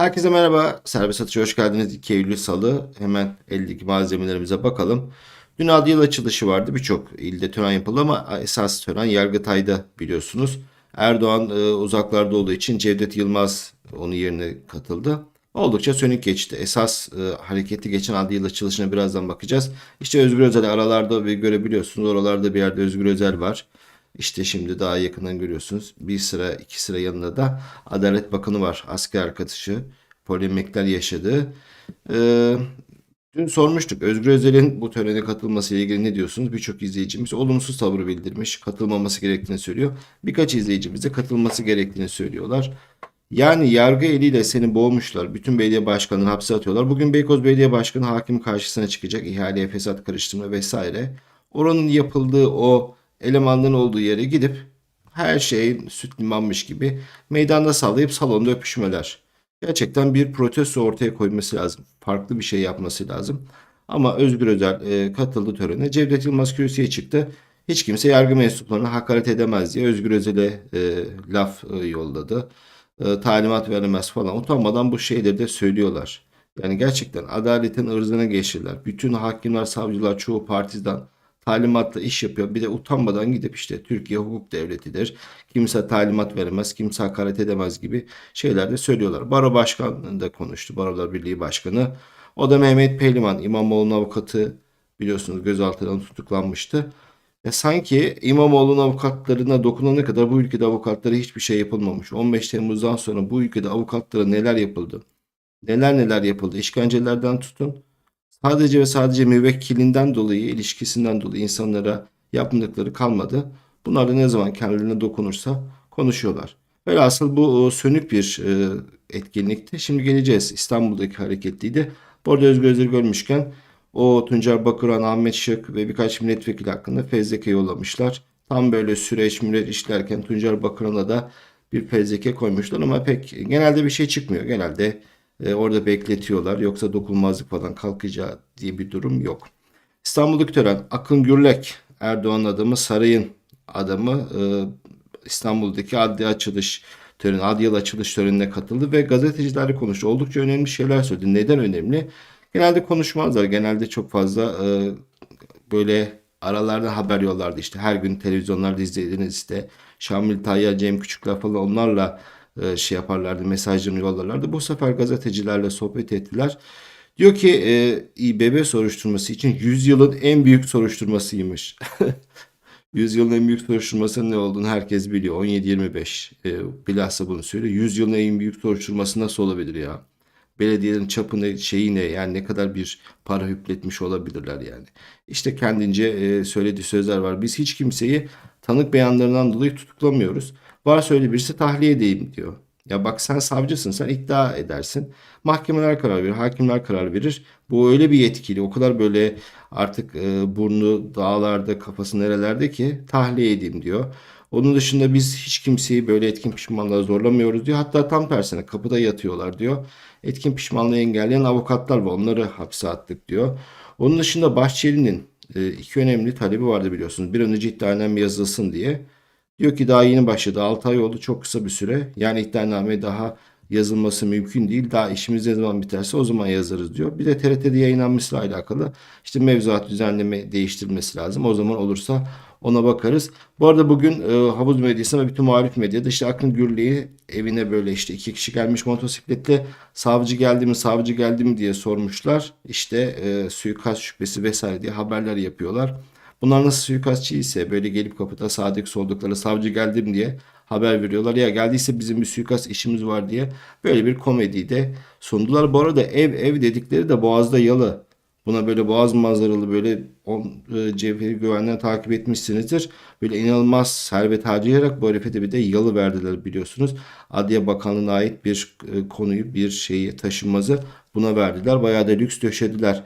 Herkese merhaba. Serbest atışa hoş geldiniz. 2 Eylül Salı. Hemen eldeki malzemelerimize bakalım. Dün adli yıl açılışı vardı. Birçok ilde tören yapıldı ama esas tören Yargıtay'da biliyorsunuz. Erdoğan e, uzaklarda olduğu için Cevdet Yılmaz onun yerine katıldı. Oldukça sönük geçti. Esas e, hareketi geçen adli yıl açılışına birazdan bakacağız. İşte Özgür Özel aralarda bir görebiliyorsunuz. Oralarda bir yerde Özgür Özel var. İşte şimdi daha yakından görüyorsunuz. Bir sıra iki sıra yanında da Adalet Bakanı var. Asker arkadaşı. Polemikler yaşadı. Ee, dün sormuştuk. Özgür Özel'in bu törene katılması ile ilgili ne diyorsunuz? Birçok izleyicimiz olumsuz tavır bildirmiş. Katılmaması gerektiğini söylüyor. Birkaç izleyicimiz de katılması gerektiğini söylüyorlar. Yani yargı eliyle seni boğmuşlar. Bütün belediye başkanını hapse atıyorlar. Bugün Beykoz Belediye Başkanı hakim karşısına çıkacak. İhaleye fesat karıştırma vesaire. Oranın yapıldığı o elemanların olduğu yere gidip her şey süt limanmış gibi meydanda sallayıp salonda öpüşmeler. Gerçekten bir protesto ortaya koyması lazım. Farklı bir şey yapması lazım. Ama Özgür Özel e, katıldı törene. Cevdet Yılmaz kürsüye çıktı. Hiç kimse yargı mensuplarına hakaret edemez diye Özgür Özel'e e, laf e, yolladı. E, talimat veremez falan. Utanmadan bu şeyleri de söylüyorlar. Yani gerçekten adaletin ırzına geçirdiler. Bütün hakimler, savcılar çoğu partiden talimatla iş yapıyor. Bir de utanmadan gidip işte Türkiye hukuk devletidir. Kimse talimat veremez, kimse hakaret edemez gibi şeyler de söylüyorlar. Baro Başkanı da konuştu. Barolar Birliği Başkanı. O da Mehmet Pehlivan, İmamoğlu'nun avukatı biliyorsunuz gözaltından tutuklanmıştı. E sanki İmamoğlu'nun avukatlarına dokunana kadar bu ülkede avukatlara hiçbir şey yapılmamış. 15 Temmuz'dan sonra bu ülkede avukatlara neler yapıldı? Neler neler yapıldı? İşkencelerden tutun sadece ve sadece müvekkilinden dolayı, ilişkisinden dolayı insanlara yapmadıkları kalmadı. Bunlar da ne zaman kendilerine dokunursa konuşuyorlar. Velhasıl bu e, sönük bir e, etkinlikti. Şimdi geleceğiz. İstanbul'daki hareketliydi. Bu arada Özgür görmüşken o Tuncer Bakıran, Ahmet Şık ve birkaç milletvekili hakkında fezleke yollamışlar. Tam böyle süreç müreç işlerken Tuncer Bakıran'a da bir fezleke koymuşlar ama pek genelde bir şey çıkmıyor. Genelde e, orada bekletiyorlar. Yoksa dokunulmazlık falan kalkacağı diye bir durum yok. İstanbul'daki tören Akın Gürlek Erdoğan adamı Saray'ın adamı e, İstanbul'daki adli açılış töreni, adli açılış törenine katıldı ve gazetecilerle konuştu. Oldukça önemli şeyler söyledi. Neden önemli? Genelde konuşmazlar. Genelde çok fazla e, böyle aralarda haber yollardı. İşte her gün televizyonlarda izlediğiniz işte Şamil Tayyar, Cem Küçükler falan onlarla e, şey yaparlardı, mesajlarını yollarlardı. Bu sefer gazetecilerle sohbet ettiler. Diyor ki e, İBB soruşturması için 100 yılın en büyük soruşturmasıymış. 100 yılın en büyük soruşturmasının ne olduğunu herkes biliyor. 17-25 e, bilhassa bunu söylüyor. 100 yılın en büyük soruşturması nasıl olabilir ya? Belediyelerin çapı ne, şeyi ne yani ne kadar bir para hüpletmiş olabilirler yani. İşte kendince e, söylediği sözler var. Biz hiç kimseyi tanık beyanlarından dolayı tutuklamıyoruz. Varsa öyle birisi tahliye edeyim diyor. Ya bak sen savcısın, sen iddia edersin. Mahkemeler karar verir, hakimler karar verir. Bu öyle bir yetkili, o kadar böyle artık e, burnu dağlarda, kafası nerelerde ki tahliye edeyim diyor. Onun dışında biz hiç kimseyi böyle etkin pişmanlığa zorlamıyoruz diyor. Hatta tam tersine kapıda yatıyorlar diyor. Etkin pişmanlığı engelleyen avukatlar var. Onları hapse attık diyor. Onun dışında Bahçeli'nin e, iki önemli talebi vardı biliyorsunuz. Bir an önce iddianame yazılsın diye. Diyor ki daha yeni başladı. 6 ay oldu çok kısa bir süre. Yani iddianame daha yazılması mümkün değil. Daha işimiz ne zaman biterse o zaman yazarız diyor. Bir de TRT'de yayınlanmasıyla alakalı işte mevzuat düzenleme değiştirilmesi lazım. O zaman olursa ona bakarız. Bu arada bugün e, havuz medyasında ve bütün muhalif medyada işte Akın Gürley'i evine böyle işte iki kişi gelmiş motosikletle savcı geldi mi savcı geldi mi diye sormuşlar. İşte e, suikast şüphesi vesaire diye haberler yapıyorlar. Bunlar nasıl suikastçı ise böyle gelip kapıda sadık soldukları savcı geldim diye haber veriyorlar. Ya geldiyse bizim bir suikast işimiz var diye böyle bir komediyi de sundular. Bu arada ev ev dedikleri de Boğaz'da yalı. Buna böyle boğaz manzaralı böyle on, e, cevheri güvenden takip etmişsinizdir. Böyle inanılmaz servet harcayarak bu herife bir de yalı verdiler biliyorsunuz. Adliye Bakanlığı'na ait bir e, konuyu bir şeyi taşınmazı buna verdiler. Bayağı da lüks döşediler.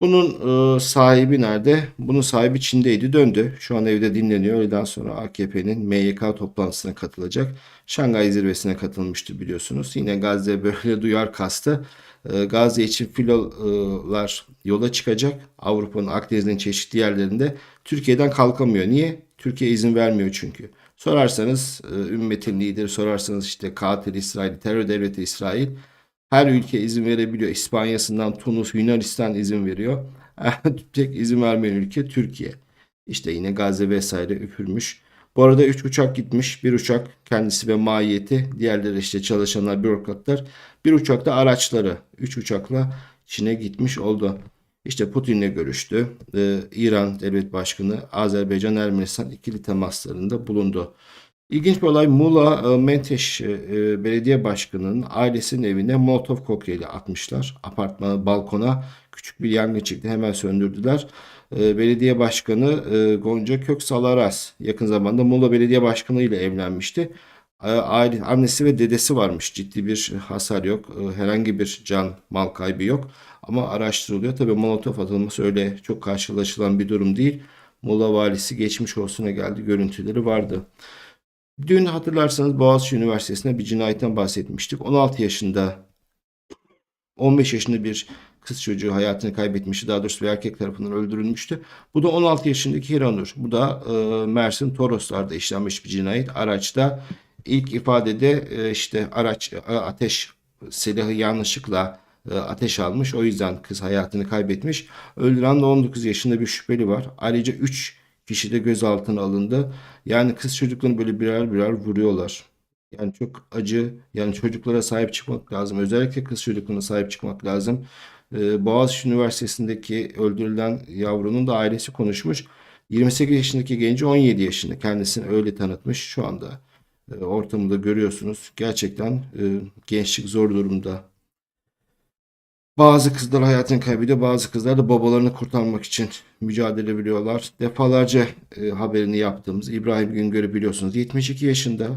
Bunun e, sahibi nerede? Bunun sahibi Çin'deydi döndü. Şu an evde dinleniyor. Öğleden sonra AKP'nin MYK toplantısına katılacak. Şangay zirvesine katılmıştı biliyorsunuz. Yine Gazze böyle duyar kastı. E, Gazze için filolar yola çıkacak. Avrupa'nın Akdeniz'in çeşitli yerlerinde Türkiye'den kalkamıyor. Niye? Türkiye izin vermiyor çünkü. Sorarsanız e, ümmetin lideri sorarsanız işte katil İsrail, terör devleti İsrail Her ülke izin verebiliyor. İspanya'sından Tunus, Yunanistan izin veriyor. Tek izin vermeyen ülke Türkiye. İşte yine Gazze vesaire üfürmüş. Bu arada 3 uçak gitmiş. Bir uçak kendisi ve mahiyeti. Diğerleri işte çalışanlar, bürokratlar. Bir uçakta araçları. 3 uçakla Çin'e gitmiş oldu. İşte Putin'le görüştü. Ee, İran Devlet Başkanı Azerbaycan Ermenistan ikili temaslarında bulundu. İlginç bir olay Muğla e, Menteş e, e, Belediye Başkanı'nın ailesinin evine Molotov kokteyli atmışlar. Apartmanı balkona küçük bir yangın çıktı. Hemen söndürdüler. Belediye Başkanı Gonca Köksal Aras yakın zamanda Muğla Belediye Başkanı ile evlenmişti. Aile, annesi ve dedesi varmış. Ciddi bir hasar yok. Herhangi bir can mal kaybı yok. Ama araştırılıyor. Tabii Molotov atılması öyle çok karşılaşılan bir durum değil. Muğla valisi geçmiş olsuna geldi. Görüntüleri vardı. Dün hatırlarsanız Boğaziçi Üniversitesi'nde bir cinayetten bahsetmiştik. 16 yaşında 15 yaşında bir kız çocuğu hayatını kaybetmişti. Daha doğrusu bir erkek tarafından öldürülmüştü. Bu da 16 yaşındaki Hiranur. Bu da e, Mersin Toroslar'da işlenmiş bir cinayet. Araçta ilk ifadede e, işte araç e, ateş silahı yanlışlıkla e, ateş almış. O yüzden kız hayatını kaybetmiş. Öldüren de 19 yaşında bir şüpheli var. Ayrıca 3 kişi de gözaltına alındı. Yani kız çocuklarını böyle birer birer vuruyorlar. Yani çok acı. Yani çocuklara sahip çıkmak lazım. Özellikle kız çocuklarına sahip çıkmak lazım. Ee, Boğaziçi Üniversitesi'ndeki öldürülen yavrunun da ailesi konuşmuş. 28 yaşındaki genci 17 yaşında. Kendisini öyle tanıtmış. Şu anda e, ortamında görüyorsunuz. Gerçekten e, gençlik zor durumda. Bazı kızlar hayatını kaybediyor. Bazı kızlar da babalarını kurtarmak için mücadele veriyorlar. Defalarca e, haberini yaptığımız İbrahim Güngör'ü biliyorsunuz. 72 yaşında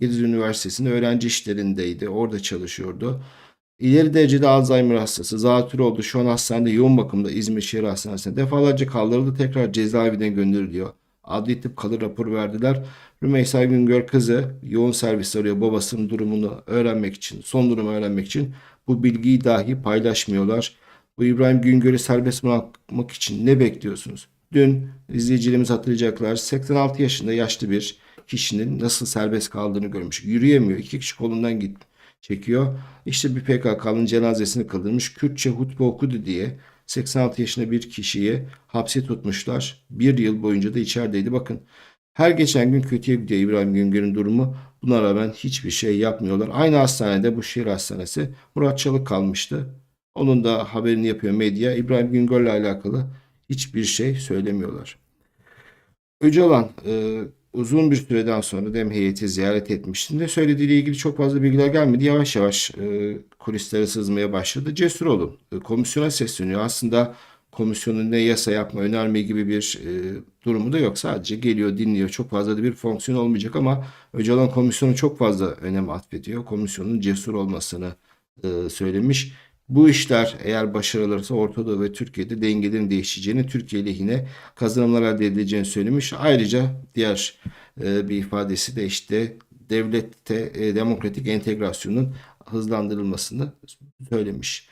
Gediz Üniversitesi'nde öğrenci işlerindeydi. Orada çalışıyordu. İleri derecede Alzheimer hastası. Zatürre oldu. Şu an hastanede yoğun bakımda İzmir Şehir Hastanesi'nde. Defalarca kaldırıldı. Tekrar cezaevinden gönderiliyor. Adli tıp kalır raporu verdiler. Rümeysa Güngör kızı yoğun servis arıyor babasının durumunu öğrenmek için, son durumu öğrenmek için bu bilgiyi dahi paylaşmıyorlar. Bu İbrahim Güngör'ü serbest bırakmak için ne bekliyorsunuz? Dün izleyicilerimiz hatırlayacaklar 86 yaşında yaşlı bir kişinin nasıl serbest kaldığını görmüş. Yürüyemiyor. İki kişi kolundan git çekiyor. İşte bir PKK'nın cenazesini kıldırmış. Kürtçe hutbe okudu diye 86 yaşında bir kişiyi hapse tutmuşlar. Bir yıl boyunca da içerideydi. Bakın her geçen gün kötüye gidiyor İbrahim Güngör'ün durumu. Buna rağmen hiçbir şey yapmıyorlar. Aynı hastanede bu şehir hastanesi Murat Çalık kalmıştı. Onun da haberini yapıyor medya. İbrahim Güngör'le alakalı hiçbir şey söylemiyorlar. Öcalan e, uzun bir süreden sonra dem heyeti ziyaret etmişti. Söylediğiyle ilgili çok fazla bilgiler gelmedi. Yavaş yavaş e, kulislere sızmaya başladı. Cesur olun. E, komisyona sesleniyor. Aslında komisyonun ne yasa yapma, önerme gibi bir e, durumu da yok. Sadece geliyor, dinliyor. Çok fazla da bir fonksiyon olmayacak ama Öcalan komisyonu çok fazla önem atfediyor. Komisyonun cesur olmasını e, söylemiş. Bu işler eğer başarılırsa Orta ve Türkiye'de dengelerin değişeceğini, Türkiye lehine kazanımlar elde edileceğini söylemiş. Ayrıca diğer e, bir ifadesi de işte devlette e, demokratik entegrasyonun hızlandırılmasını söylemiş.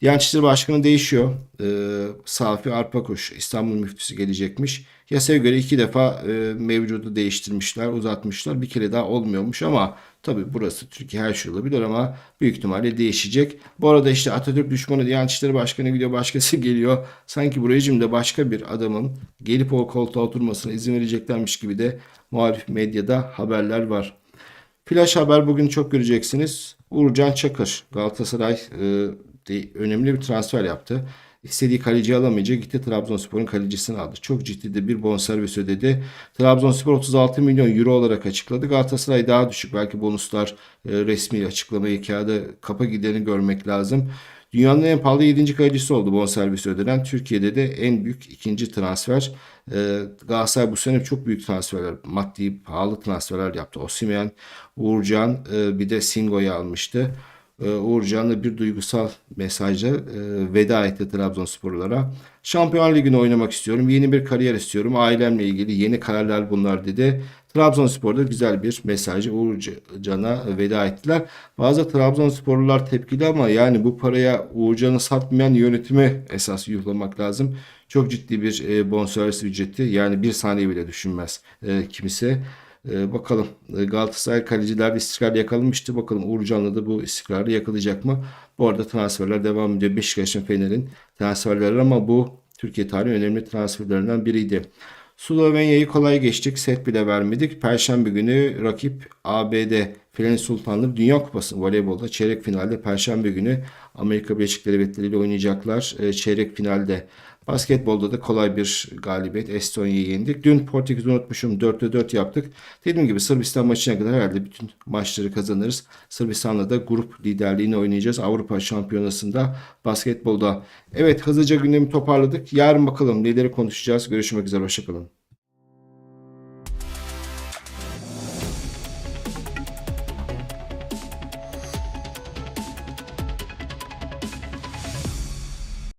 Diyanet İşleri Başkanı değişiyor. Ee, Safi Arpakuş İstanbul müftüsü gelecekmiş. Yasaya göre iki defa e, mevcudu değiştirmişler, uzatmışlar. Bir kere daha olmuyormuş ama tabii burası Türkiye her şey olabilir ama büyük ihtimalle değişecek. Bu arada işte Atatürk düşmanı Diyanet İşleri Başkanı gidiyor, başkası geliyor. Sanki bu rejimde başka bir adamın gelip o koltuğa oturmasına izin vereceklermiş gibi de muhalif medyada haberler var. Flash haber bugün çok göreceksiniz. Uğurcan Çakır Galatasaray e, de önemli bir transfer yaptı. İstediği kaleci alamayınca gitti Trabzonspor'un kalecisini aldı. Çok ciddi de bir bonservis ödedi. Trabzonspor 36 milyon euro olarak açıkladı. Galatasaray daha düşük. Belki bonuslar e, resmi açıklamayı kağıda kapa gideni görmek lazım. Dünyanın en pahalı 7. kalecisi oldu bonservis ödenen. Türkiye'de de en büyük ikinci transfer. Ee, Galatasaray bu sene çok büyük transferler, maddi pahalı transferler yaptı. Osimhen, Uğurcan e, bir de Singo'yu almıştı. Ee, Uğurcan da bir duygusal mesajla e, veda etti Trabzonsporlulara. Şampiyon Ligi'ni oynamak istiyorum. Yeni bir kariyer istiyorum. Ailemle ilgili yeni kararlar bunlar dedi. Trabzonspor'da güzel bir mesajı Uğurcan'a veda ettiler. Bazı Trabzonsporlular tepkili ama yani bu paraya Uğurcan'ı satmayan yönetimi esas yuhlamak lazım. Çok ciddi bir e, bonservis ücreti yani bir saniye bile düşünmez e, kimse. Ee, bakalım Ee, Galatasaray kaleciler istikrar yakalamıştı. Bakalım Uğurcan'la da bu istikrarı yakalayacak mı? Bu arada transferler devam ediyor. Beşiktaş'ın Fener'in transferleri ama bu Türkiye tarihi önemli transferlerinden biriydi. Slovenya'yı kolay geçtik. Set bile vermedik. Perşembe günü rakip ABD Fren Sultanları Dünya Kupası voleybolda çeyrek finalde Perşembe günü Amerika Birleşik Devletleri ile oynayacaklar. Ee, çeyrek finalde Basketbolda da kolay bir galibiyet Estonya'yı yendik. Dün Portekiz'i unutmuşum 4'te 4 yaptık. Dediğim gibi Sırbistan maçına kadar herhalde bütün maçları kazanırız. Sırbistan'la da grup liderliğini oynayacağız Avrupa Şampiyonası'nda basketbolda. Evet hızlıca gündemi toparladık. Yarın bakalım neleri konuşacağız. Görüşmek üzere hoşçakalın.